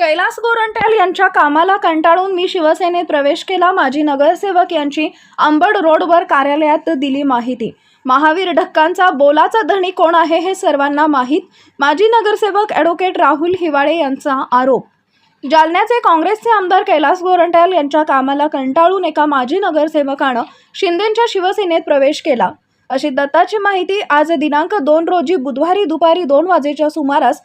कैलास गोरंट्याल यांच्या कामाला कंटाळून मी शिवसेनेत प्रवेश केला. माजी नगरसेवक यांची अंबड रोडवर कार्यालयात दिली माहिती. महावीर ढक्कांचा बोलाचा धणी कोण आहे हे सर्वांना माहीत. माजी नगरसेवक ॲडव्होकेट राहुल हिवाळे यांचा आरोप. जालन्याचे काँग्रेसचे आमदार कैलास गोरंट्याल यांच्या कामाला कंटाळून एका माजी नगरसेवकानं शिंदेच्या शिवसेनेत प्रवेश केला. अशी दत्ताची माहिती आज दिनांक दोन रोजी बुधवारी दुपारी दोन वाजेच्या सुमारास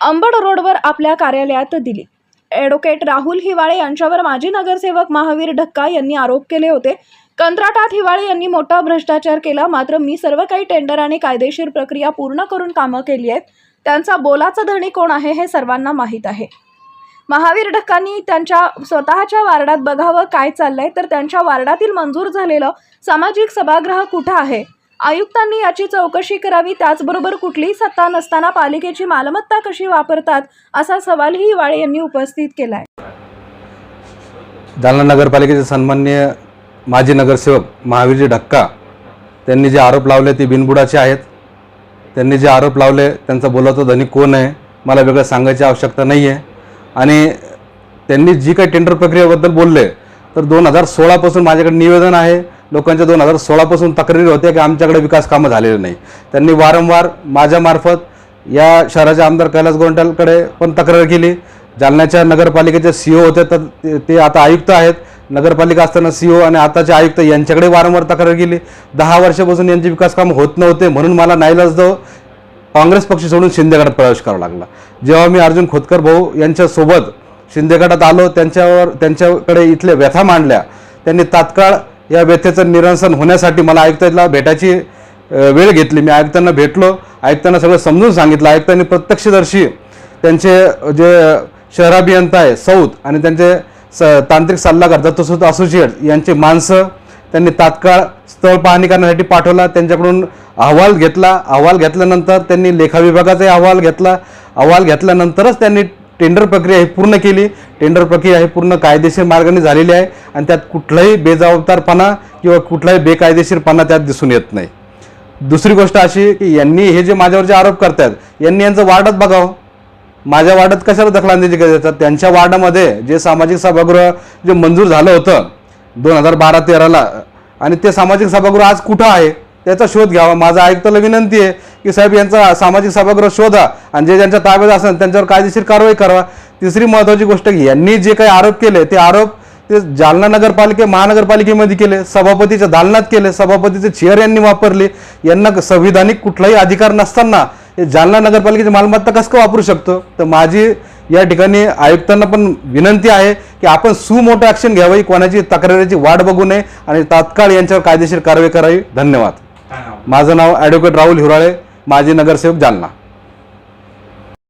अंबड रोडवर आपल्या कार्यालयात दिली. ॲडव्होकेट राहुल हिवाळे यांच्यावर माजी नगरसेवक महावीर ढक्का यांनी आरोप केले होते. कंत्राटात हिवाळे यांनी मोठा भ्रष्टाचार केला मात्र मी सर्व काही टेंडर आणि कायदेशीर प्रक्रिया पूर्ण करून कामं केली आहेत. त्यांचा बोलाचा धणी कोण आहे हे सर्वांना माहीत आहे. महावीर ढक्कांनी त्यांच्या स्वतःच्या वार्डात बघावं काय चाललंय तर त्यांच्या वार्डातील मंजूर झालेलं सामाजिक सभागृह कुठं आहे? आयुक्तांनी याची चौकशी करावी त्याचबरोबर कुठलीही सत्ता नसताना पालिकेची मालमत्ता कशी वापरतात असा सवालही वाळे यांनी उपस्थित केलाय. जालना नगरपालिकेचे सन्माननीय माजी नगरसेवक महावीरजी ढक्का त्यांनी जे आरोप लावले ते बिनबुडाचे आहेत. त्यांनी जे आरोप लावले त्यांचा बोलाचा धनी कोण आहे मला वेगळं सांगायची आवश्यकता नाही आहे आणि त्यांनी जी काही टेंडर प्रक्रियेबद्दल बोलले तर दोन हजार सोळापासून माझ्याकडे निवेदन आहे. लोकांच्या दोन हजार सोळापासून तक्रारी होत्या की आमच्याकडे विकास कामं झालेले नाही. त्यांनी वारंवार माझ्यामार्फत या शहराच्या आमदार कैलास गोंडलकडे पण तक्रार केली. जालन्याच्या नगरपालिकेचे सी ओ होते तर ते- आता आयुक्त आहेत. नगरपालिका असताना सी ओ आणि आताचे आयुक्त यांच्याकडे वारंवार तक्रार केली. दहा वर्षापासून यांची विकास कामं होत नव्हते म्हणून मला नाईलाजदो काँग्रेस पक्ष सोडून शिंदेगडात प्रवेश करावा लागला. जेव्हा मी अर्जुन खोतकर भाऊ यांच्यासोबत शिंदेगडात आलो त्यांच्यावर त्यांच्याकडे इथल्या व्यथा मांडल्या. त्यांनी तात्काळ या व्यथेचं निरसन होण्यासाठी मला आयुक्ताला भेटायची वेळ घेतली. मी आयुक्तांना भेटलो. आयुक्तांना सगळं समजून सांगितलं. आयुक्तांनी प्रत्यक्षदर्शी त्यांचे जे शहराभियंता आहे साऊथ आणि त्यांचे स तांत्रिक सल्लागार दत्तसूत असोसिएट यांचे माणसं त्यांनी तात्काळ स्थळ पाहणी करण्यासाठी पाठवला. त्यांच्याकडून अहवाल घेतला. अहवाल घेतल्यानंतर त्यांनी लेखा विभागाचाही अहवाल घेतला. अहवाल घेतल्यानंतरच त्यांनी टेंडर प्रक्रिया ही पूर्ण केली. टेंडर प्रक्रिया ही पूर्ण कायदेशीर मार्गाने झालेली आहे आणि त्यात कुठलाही बेजबाबदारपणा किंवा कुठलाही बेकायदेशीरपणा त्यात दिसून येत नाही. दुसरी गोष्ट अशी की यांनी हे जे माझ्यावर जे आरोप करतायत यांनी यांचं वार्डात बघावं. माझ्या वार्डात कशाला दखलंदाजी करतात त्यांच्या वार्डामध्ये जे सामाजिक सभागृह जे मंजूर झालं होतं दोन हजार बारा तेराला आणि ते सामाजिक सभागृह आज कुठं आहे? त्याचा शोध घ्यावा. माझा आयुक्ताला विनंती आहे की साहेब यांचा सामाजिक सभागृह शोधा आणि जे ज्यांच्या ताब्यात असेल त्यांच्यावर कायदेशीर कारवाई करावा तिसरी महत्त्वाची गोष्ट की यांनी जे काही आरोप केले ते आरोप ते जालना नगरपालिके महानगरपालिकेमध्ये केले सभापतीच्या दालनात केले सभापतीचे चेअर यांनी वापरले. यांना संविधानिक कुठलाही अधिकार नसताना हे जालना नगरपालिकेची मालमत्ता कसं का वापरू शकतो? तर माझी या ठिकाणी आयुक्तांना पण विनंती आहे की आपण सुमोठं ॲक्शन घ्यावी. कोणाची तक्रारीची वाट बघू नये आणि तात्काळ यांच्यावर कायदेशीर कारवाई करावी. धन्यवाद. माझं नाव ॲडव्होकेट राहुल हिराळे माजी नगरसेवक जालना.